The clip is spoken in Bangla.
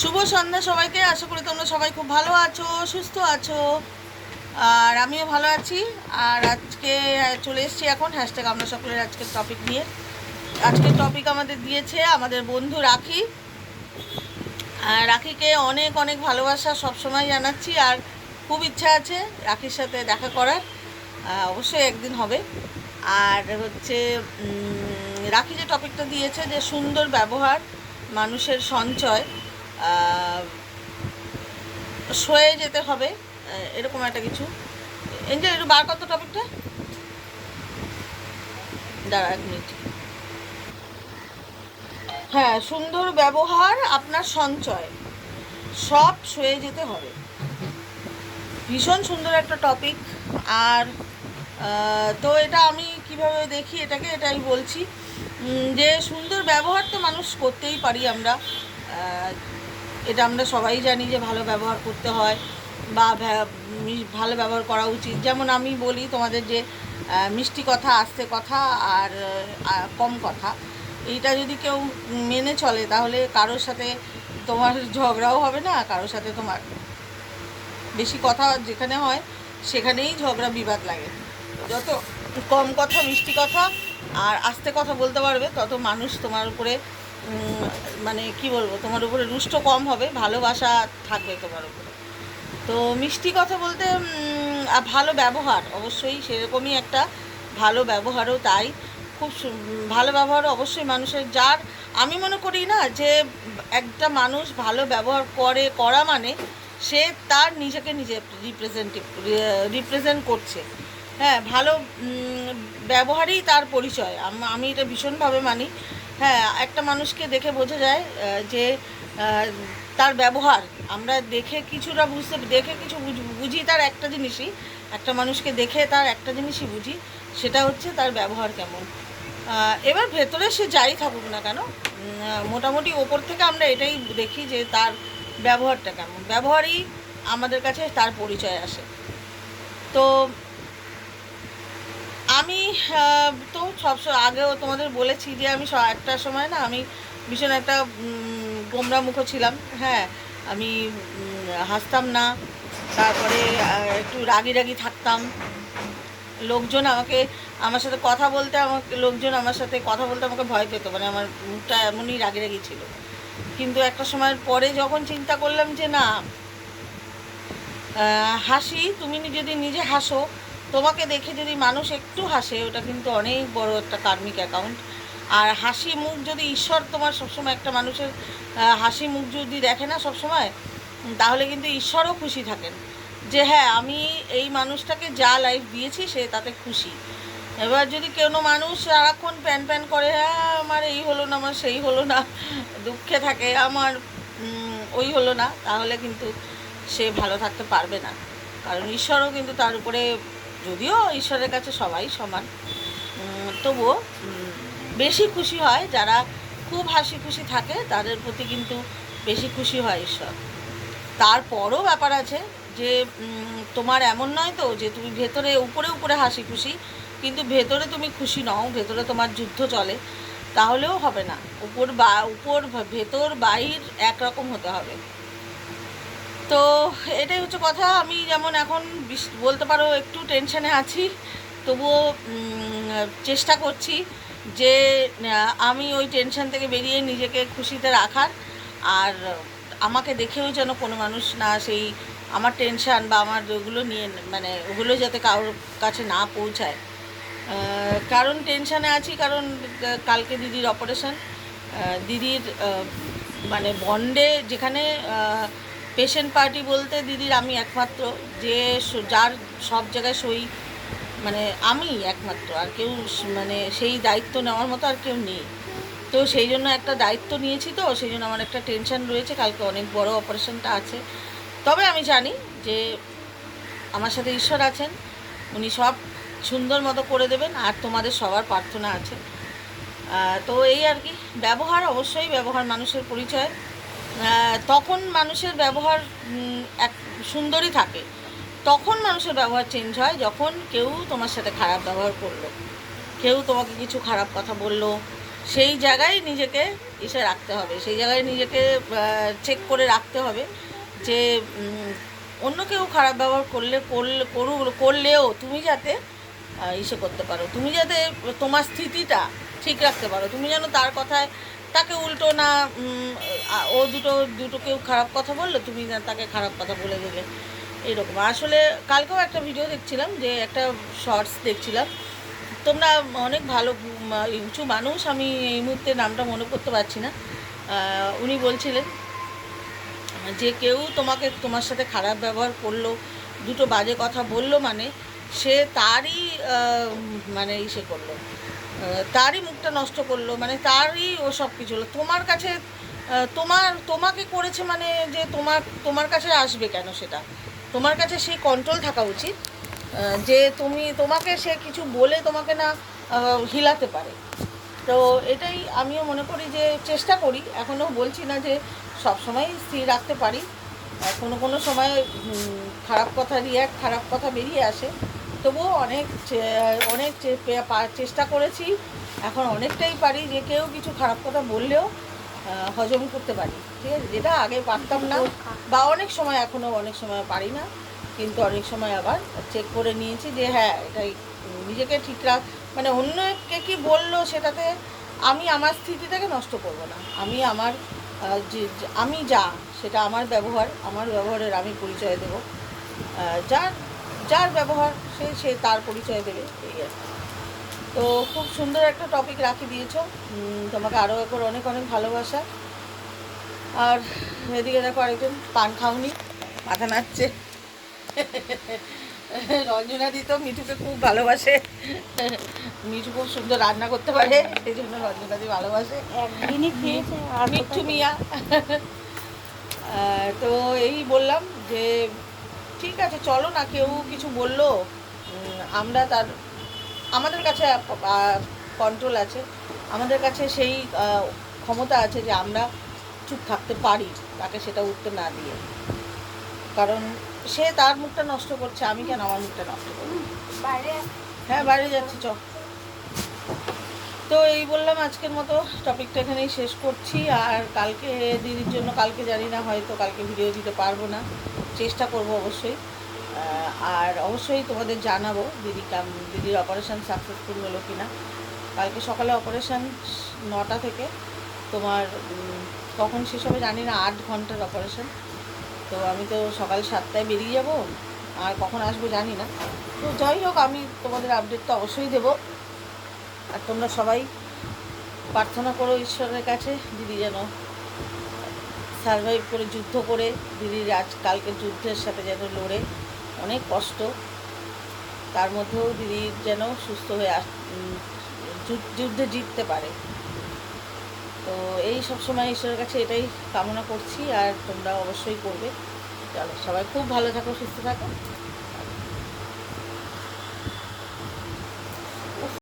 শুভ সন্ধ্যা সবাইকে, আশা করি তোমরা সবাই খুব ভালো আছো, সুস্থ আছো। আর আমিও ভালো আছি। আর আজকে চলে এসেছি এখন হ্যাশট্যাগ আমরা সকলের আজকের টপিক নিয়ে। আজকের টপিক আমাদের দিয়েছে আমাদের বন্ধু রাখি। আর রাখিকে অনেক অনেক ভালোবাসা সবসময় জানাচ্ছি। আর খুব ইচ্ছা আছে রাখির সাথে দেখা করার। অবশ্যই একদিন হবে। আর হচ্ছে রাখি যে টপিকটা দিয়েছে যে সুন্দর ব্যবহার, মানুষের সঞ্চয় সয়ে যেতে হবে এরকম একটা কিছু। এনজয়, একটু বার কত টপিকটা? দাঁড়া এক মিনিট। হ্যাঁ সুন্দর ব্যবহার, আপনার সঞ্চয়। সব সয়ে যেতে হবে। ভীষণ সুন্দর একটা টপিক। আর তো এটা আমি কীভাবে দেখি এটাকে এটাই বলছি যে সুন্দর ব্যবহার তো মানুষ করতেই পারি আমরা। এটা আমরা সবাই জানি যে ভালো ব্যবহার করতে হয় বা ভালো ব্যবহার করা উচিত। যেমন আমি বলি তোমাদের যে মিষ্টি কথা, আস্তে কথা আর কম কথা, এইটা যদি কেউ মেনে চলে তাহলে কারোর সাথে তোমার ঝগড়াও হবে না, কারোর সাথে তোমার বেশি কথা যেখানে হয় সেখানেই ঝগড়া বিবাদ লাগে। যত কম কথা, মিষ্টি কথা আর আস্তে কথা বলতে পারবে, তত মানুষ তোমার উপরে মানে কি বলব, তোমার উপরে রুষ্ট কম হবে, ভালোবাসা থাকবে তোমার উপরে। তো মিষ্টি কথা বলতে ভালো ব্যবহার, অবশ্যই সেরকমই একটা ভালো ব্যবহারও তাই। খুব ভালো ব্যবহার অবশ্যই মানুষের, যার, আমি মনে করি না যে একটা মানুষ ভালো ব্যবহার করে, করা মানে সে তার নিজেকে নিজে রিপ্রেজেন্টিভ রিপ্রেজেন্ট করছে। হ্যাঁ ভালো ব্যবহারই তার পরিচয়। আমি এটা ভীষণভাবে মানি। হ্যাঁ একটা মানুষকে দেখে বোঝা যায় যে তার ব্যবহার। আমরা দেখে কিছুটা বুঝতে, দেখে কিছু বুঝ- তার একটা জিনিসই, একটা মানুষকে দেখে তার একটা জিনিসই বুঝি, সেটা হচ্ছে তার ব্যবহার কেমন। এবার ভেতরে সে যাই থাকুক না কেন মোটামুটি ওপর থেকে আমরা এটাই দেখি যে তার ব্যবহারটা কেমন। ব্যবহারই আমাদের কাছে তার পরিচয় আসে। তো আমি তো সব আগেও তোমাদের বলেছি যে আমি একটা সময় না আমি ভীষণ একটা গোমরা মুখ ছিলাম হ্যাঁ। আমি হাসতাম না, তারপরে একটু রাগি রাগি থাকতাম। লোকজন আমাকে, আমার সাথে কথা বলতে আমাকে, লোকজন আমার সাথে কথা বলতে আমাকে ভয় পেত মানে আমার মুখটা এমনই রাগি রাগি ছিল। কিন্তু একটা সময়ের পরে যখন চিন্তা করলাম যে না হাসি, তুমি যদি নিজে হাসো তোমাকে দেখে যদি মানুষ একটু হাসে, ওটা কিন্তু অনেক বড় একটা কার্মিক অ্যাকাউন্ট আর হাসি মুখ যদি ঈশ্বর তোমার সবসময় একটা মানুষের হাসি মুখ যদি দেখে না সবসময়, তাহলে কিন্তু ঈশ্বরও খুশি থাকেন। যে হ্যাঁ আমি এই মানুষটাকে যা লাইফ দিয়েছি সে তাতে খুশি। এবার যদি কোনো মানুষ সারাক্ষণ প্যান প্যান করে হ্যাঁ আমার এই হলো না, আমার সেই হলো না, দুঃখে থাকে, আমার ওই হলো না, তাহলে কিন্তু সে ভালো থাকতে পারবে না। কারণ ঈশ্বরও কিন্তু তার উপরে যদিও ঈশ্বরের কাছে সবাই সমান তবুও বেশি খুশি হয় যারা খুব হাসি খুশি থাকে, তাদের প্রতি কিন্তু বেশি খুশি হয় ঈশ্বর। তারপরও ব্যাপার আছে যে তোমার এমন নয় তো যে তুমি ভেতরে, উপরে উপরে হাসি খুশি, কিন্তু ভেতরে তুমি খুশি নও, ভেতরে তোমার যুদ্ধ চলে, তাহলেও হবে না। উপর বা, উপর, ভেতর, বাহির, একরকম হতে হবে। তো এটাই হচ্ছে কথা। আমি যেমন এখন বলতে পারো একটু টেনশনে আছি, তবুও চেষ্টা করছি যে আমি ওই টেনশন থেকে বেরিয়ে নিজেকে খুশিতে রাখার। আর আমাকে দেখেও যেন কোনো মানুষ না সেই আমার টেনশান বা আমার ওগুলো নিয়ে মানে ওগুলো যাতে কারোর কাছে না পৌঁছায়। কারণ টেনশানে আছি, কারণ কালকে দিদির অপারেশন। দিদির মানে বন্ডে যেখানে পেশেন্ট পার্টি বলতে দিদির আমি একমাত্র, যে যার সব জায়গায় সই মানে আমি একমাত্র, আর কেউ মানে সেই দায়িত্ব নেওয়ার মতো আর কেউ নেই। তো সেই জন্য একটা দায়িত্ব নিয়েছি তো, সেই জন্য আমার একটা টেনশন রয়েছে, কালকে অনেক বড় অপারেশনটা আছে। তবে আমি জানি যে আমার সাথে ঈশ্বর আছেন, উনি সব সুন্দর মতো করে দেবেন, আর তোমাদের সবার প্রার্থনা আছে। তো এই আর কি, ব্যবহার অবশ্যই ব্যবহার, মানুষের পরিচয়। তখন মানুষের ব্যবহার এক সুন্দরই থাকে। তখন মানুষের ব্যবহার চেঞ্জ হয় যখন কেউ তোমার সাথে খারাপ ব্যবহার করল। কেউ তোমাকে কিছু খারাপ কথা বলল। সেই জায়গায় নিজেকে এসে রাখতে হবে। সেই জায়গায় নিজেকে চেক করে রাখতে হবে যে অন্য কেউ খারাপ ব্যবহার করলে করলে করু- করলেও তুমি যাতে ইসে করতে পারো। তুমি যাতে তোমার স্থিতিটা ঠিক রাখতে পারো। তুমি যেন তার কথায় তাকে উল্টো না ও দুটো দুটো কেউ খারাপ কথা বলল, তুমি না তাকে খারাপ কথা বলে দিলে এরকম। আসলে কালকেও একটা ভিডিও দেখছিলাম যে একটা শর্টস দেখছিলাম। তোমরা অনেক ভালো উঁচু মানুষ, আমি এই মুহূর্তে নামটা মনে করতে পারছি না। উনি বলছিলেন যে কেউ তোমাকে, তোমার সাথে খারাপ ব্যবহার করল, দুটো বাজে কথা বলল মানে সে তারই মানে ইসে করল। তারই মুখটা নষ্ট করল মানে তারই ও সব কিছু হলো। তোমার কাছে তোমার, তোমাকে করেছে মানে যে তোমার তোমার কাছে আসবে কেন সেটা? তোমার কাছে সেই কন্ট্রোল থাকা উচিত যে তুমি, তোমাকে সে কিছু বলে তোমাকে না হিলাতে পারে। তো এটাই আমিও মনে করি যে চেষ্টা করি এখনও বলছি না যে সব সময় স্থির রাখতে পারি। কোনো কোনো সময় খারাপ কথা রিয়াক্ট খারাপ কথা বেরিয়ে আসে। তবুও অনেক অনেক চেষ্টা করেছি। এখন অনেকটাই পারি যে কেউ কিছু খারাপ কথা বললেও হজম করতে পারি। ঠিক আছে? যেটা আগে পারতাম না, বা অনেক সময় এখনও অনেক সময় পারি না, কিন্তু অনেক সময় আবার চেক করে নিয়েছি যে হ্যাঁ এটাই নিজেকে ঠিক রাখ মানে অন্যকে কি বলল সেটাতে আমি আমার স্থিতিটাকে নষ্ট করব না। আমি আমার যে আমি যা, সেটা আমার ব্যবহার, আমার ব্যবহারের আমি পরিচয় দেব। যার যার ব্যবহার সে সে তার পরিচয় দেবে এই আর তো খুব সুন্দর একটা টপিক রাখি দিয়েছ। তোমাকে আরও একবার অনেক অনেক ভালোবাসা। আর এদিকে দেখো আরেকজন পান খাওনি মাথা নাচছে রঞ্জনা দি তো মিঠুকে খুব ভালোবাসে। মিঠু খুব সুন্দর রান্না করতে পারে সেই জন্য রঞ্জনা দি ভালোবাসে মিঠু মিয়া। তো এই বললাম যে ঠিক আছে চলো না কেউ কিছু বলল আমরা তার আমাদের কাছে কন্ট্রোল আছে আমাদের কাছে সেই ক্ষমতা আছে যে আমরা চুপ থাকতে পারি তাকে সেটা উঠতে না দিয়ে। কারণ সে তার মুখটা নষ্ট করছে আমি কেন আমার মুখটা নষ্ট করব? হ্যাঁ বাইরে যাচ্ছি চ। তো এই বললাম আজকের মতো টপিকটা এখানেই শেষ করছি। আর কালকে দিদির জন্য, কালকে জানি না, হয়তো কালকে ভিডিও দিতে পারব না। চেষ্টা করব অবশ্যই। আর অবশ্যই তোমাদের জানাব দিদি দিদির অপারেশান সাকসেসফুল হলো কি না কালকে সকালে অপারেশান নটা থেকে তোমার কখন শেষ হবে জানি না, আট ঘণ্টার অপারেশান তো আমি তো সকাল সাতটায় বেরিয়ে যাব। আর কখন আসব জানি না। তো যাই হোক, আমি তোমাদের আপডেট তো অবশ্যই দেবো। আর তোমরা সবাই প্রার্থনা করো ঈশ্বরের কাছে, দিদি যেন সার্ভাইভ করে, যুদ্ধ করে। দিদির আজ কালকে যুদ্ধের সাথে যেন লড়ে। অনেক কষ্ট। তার মধ্যেও দিদি যেন সুস্থ হয়ে আস যুদ্ধে জিততে পারে। তো এই সব সময় ঈশ্বরের কাছে এটাই কামনা করছি, আর তোমরা অবশ্যই করবে। চলো, সবাই খুব ভালো থাকো, সুস্থ থাকো।